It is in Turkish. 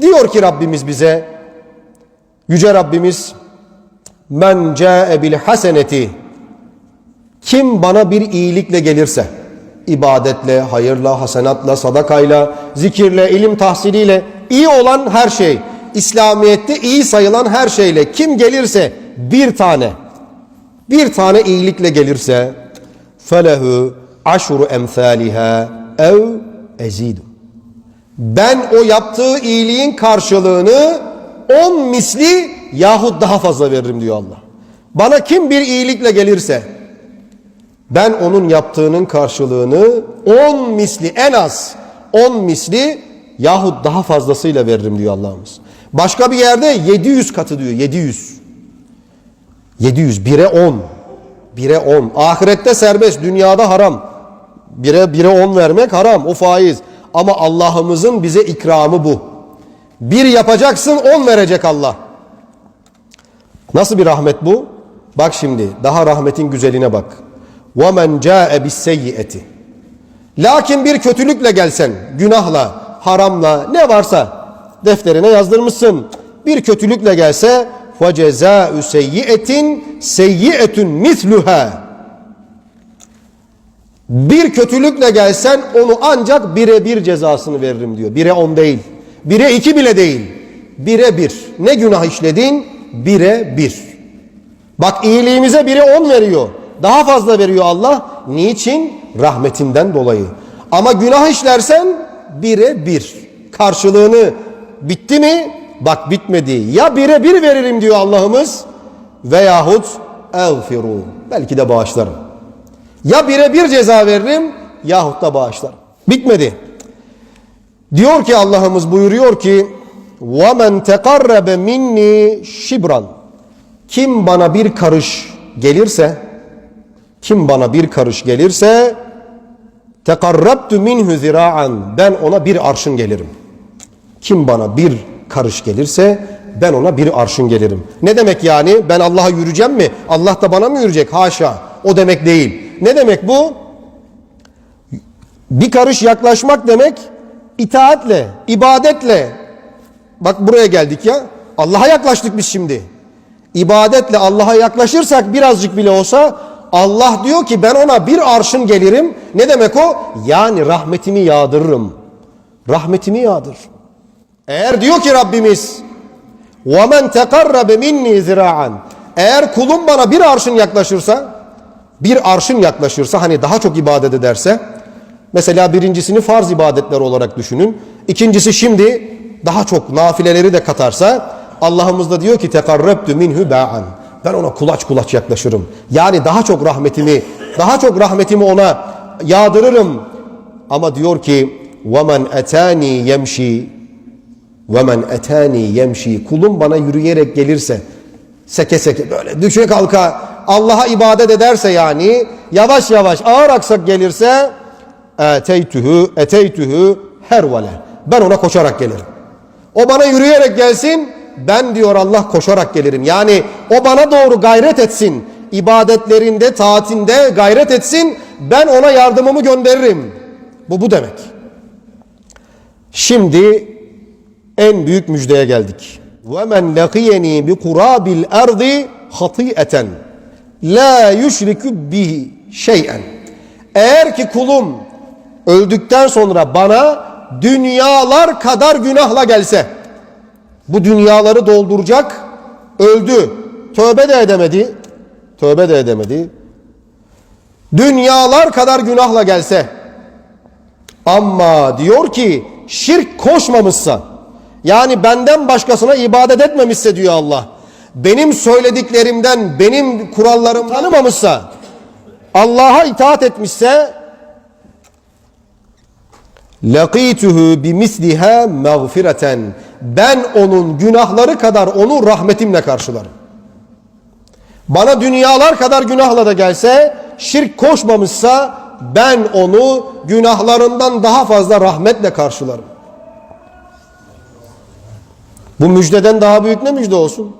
Diyor ki Rabbimiz bize, Yüce Rabbimiz, Men ca'e bil haseneti kim bana bir iyilikle gelirse, ibadetle, hayırla, hasenatla, sadakayla, zikirle, ilim tahsiliyle, iyi olan her şey, İslamiyet'te iyi sayılan her şeyle kim gelirse bir tane, bir tane iyilikle gelirse, felehu aşru emthaliha ev ezidu. Ben o yaptığı iyiliğin karşılığını on misli yahut daha fazla veririm diyor Allah. Bana kim bir iyilikle gelirse ben onun yaptığının karşılığını on misli en az on misli yahut daha fazlasıyla veririm diyor Allah'ımız. Başka bir yerde 700 katı diyor 700. 700 bire 10. Bire 10. Ahirette serbest, dünyada haram. Bire bire 10 vermek haram, o faiz. Ama Allah'ımızın bize ikramı bu. Bir yapacaksın, 10 verecek Allah. Nasıl bir rahmet bu? Bak şimdi, daha rahmetin güzeline bak. وَمَنْ جَاءَ بِالسَّيِّئَةِ Lakin bir kötülükle gelsen, günahla, haramla, ne varsa defterine yazdırmışsın. Bir kötülükle gelse فَجَزَاءُ سَيِّئَةٍ سَيِّئَةٌ مِثْلُهَا bir kötülükle gelsen onu ancak bire bir cezasını veririm diyor. Bire on değil. Bire iki bile değil. Bire bir. Ne günah işledin? Bire bir. Bak iyiliğimize bire on veriyor. Daha fazla veriyor Allah. Niçin? Rahmetinden dolayı. Ama günah işlersen bire bir. Karşılığını bitti mi? Bak bitmedi. Ya bire bir veririm diyor Allah'ımız veyahut elfiru. Belki de bağışlarım. Ya bire bir ceza veririm yahut da bağışlarım. Bitmedi. Diyor ki Allah'ımız buyuruyor ki وَمَنْ تَقَرَّبَ minni şibran Kim bana bir karış gelirse kim bana bir karış gelirse tekarrabtu minhu zira'an ben ona bir arşın gelirim. Kim bana bir karış gelirse ben ona bir arşın gelirim. Ne demek yani? Ben Allah'a yürüyeceğim mi? Allah da bana mı yürüyecek? Haşa. O demek değil. Ne demek bu? Bir karış yaklaşmak demek itaatle, ibadetle. Bak buraya geldik ya. Allah'a yaklaştık biz şimdi. İbadetle Allah'a yaklaşırsak birazcık bile olsa Allah diyor ki ben ona bir arşın gelirim. Ne demek o? Yani rahmetimi yağdırırım. Rahmetimi yağdır. Eğer diyor ki Rabbimiz وَمَنْ تَقَرَّبَ minni zira'an Eğer kulum bana bir arşın yaklaşırsa bir arşın yaklaşırsa hani daha çok ibadet ederse mesela birincisini farz ibadetler olarak düşünün. İkincisi şimdi daha çok nafileleri de katarsa Allah'ımız da diyor ki tekarrebtu minhu ba'an. Ben ona kulaç kulaç yaklaşırım. Yani daha çok rahmetimi, daha çok rahmetimi ona yağdırırım. Ama diyor ki وَمَنْ اَتَانِي يَمْشِي وَمَنْ اَتَانِي يَمْشِي Kulum bana yürüyerek gelirse, seke seke böyle düşe kalka Allah'a ibadet ederse yani yavaş yavaş ağır aksak gelirse eteytühü eteytühü hervale. Ben ona koşarak gelirim. O bana yürüyerek gelsin ben diyor Allah koşarak gelirim. Yani o bana doğru gayret etsin. İbadetlerinde, taatinde gayret etsin. Ben ona yardımımı gönderirim. Bu bu demek. Şimdi en büyük müjdeye geldik. Ve men lakiyeni bi kurabil erdi hatiyeten la yüşrikü bihi şeyen. Eğer ki kulum öldükten sonra bana dünyalar kadar günahla gelse, bu dünyaları dolduracak, öldü, tövbe de edemedi, tövbe de edemedi, dünyalar kadar günahla gelse, ama diyor ki şirk koşmamışsa, yani benden başkasına ibadet etmemişse diyor Allah, benim söylediklerimden, benim kurallarımı tanımamışsa, Allah'a itaat etmişse لَقِيتُهُ بِمِثْلِهَا مَغْفِرَةً Ben onun günahları kadar onu rahmetimle karşılarım. Bana dünyalar kadar günahla da gelse, şirk koşmamışsa ben onu günahlarından daha fazla rahmetle karşılarım. Bu müjdeden daha büyük ne müjde olsun?